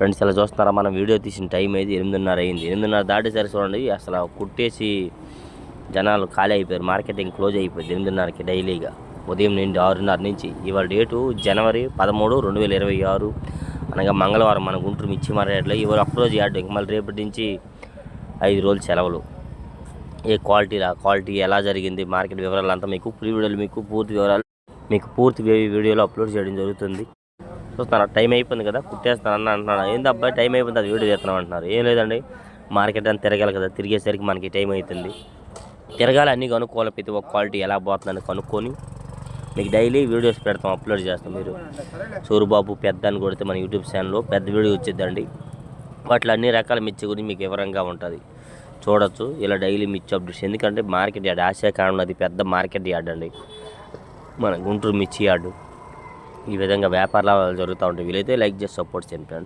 Friends ఇలా చూస్తున్నారా? మనం వీడియో తీసిన టైం అయితే ఎనిమిదిన్నర అయింది. ఎనిమిదిన్నర దాటేసరి చూడండి అసలు కుట్టేసి జనాలు ఖాళీ అయిపోయారు. మార్కెటింగ్ క్లోజ్ అయిపోయింది ఎనిమిదిన్నరకి డైలీగా ఉదయం నుండి ఆరున్నర నుంచి ఇవాళ డేటు జనవరి పదమూడు రెండు వేల ఇరవై ఆరు. అనగా మంగళవారం మన గుంటూరు మిర్చి మార్కెట్లో ఇవాళ ఒక్కరోజు యాడ్. ఇంక మళ్ళీ రేపటి నుంచి ఐదు రోజులు సెలవులు. ఏ క్వాలిటీ క్వాలిటీ ఎలా జరిగింది మార్కెట్ వివరాలు అంతా మీకు ప్రీ వీడియోలు మీకు పూర్తి వివరాలు మీకు పూర్తి వీ- వీడియోలో అప్లోడ్ చేయడం జరుగుతుంది. చూస్తాను. టైం అయిపోయింది కదా కుట్టేస్తాను అన్న అంటున్నాను ఏంది అబ్బాయి టైం అయిపోయింది అది వీడియో చేస్తున్నాం అంటున్నారు. ఏం లేదండి మార్కెట్ అని తిరగాలి కదా తిరిగేసరికి మనకి టైం అవుతుంది తిరగాలి అన్నీ కనుక్కోవాలి ప్రతి ఒక్క క్వాలిటీ ఎలా పోతుందని కనుక్కొని మీకు డైలీ వీడియోస్ పెడతాం అప్లోడ్ చేస్తాం మీరు. సూరిబాబు పెద్ద అని కొడితే మన యూట్యూబ్ ఛానల్లో పెద్ద వీడియో వచ్చిందండి వాటిలో అన్ని రకాల మిర్చి గురించి మీకు వివరంగా ఉంటుంది. చూడొచ్చు ఇలా డైలీ మిర్చి అప్డేట్స్ ఎందుకంటే మార్కెట్ యార్డ్ ఆసియాకాలంలో అది పెద్ద మార్కెట్ యార్డ్ అండి. మన గుంటూరు మిర్చి యార్డు ఈ విధంగా వ్యాపార లాభాలు జరుగుతూ ఉంటాయి. వీలైతే లైక్ చేసి సపోర్ట్ చేయండి ఫ్రెండ్స్.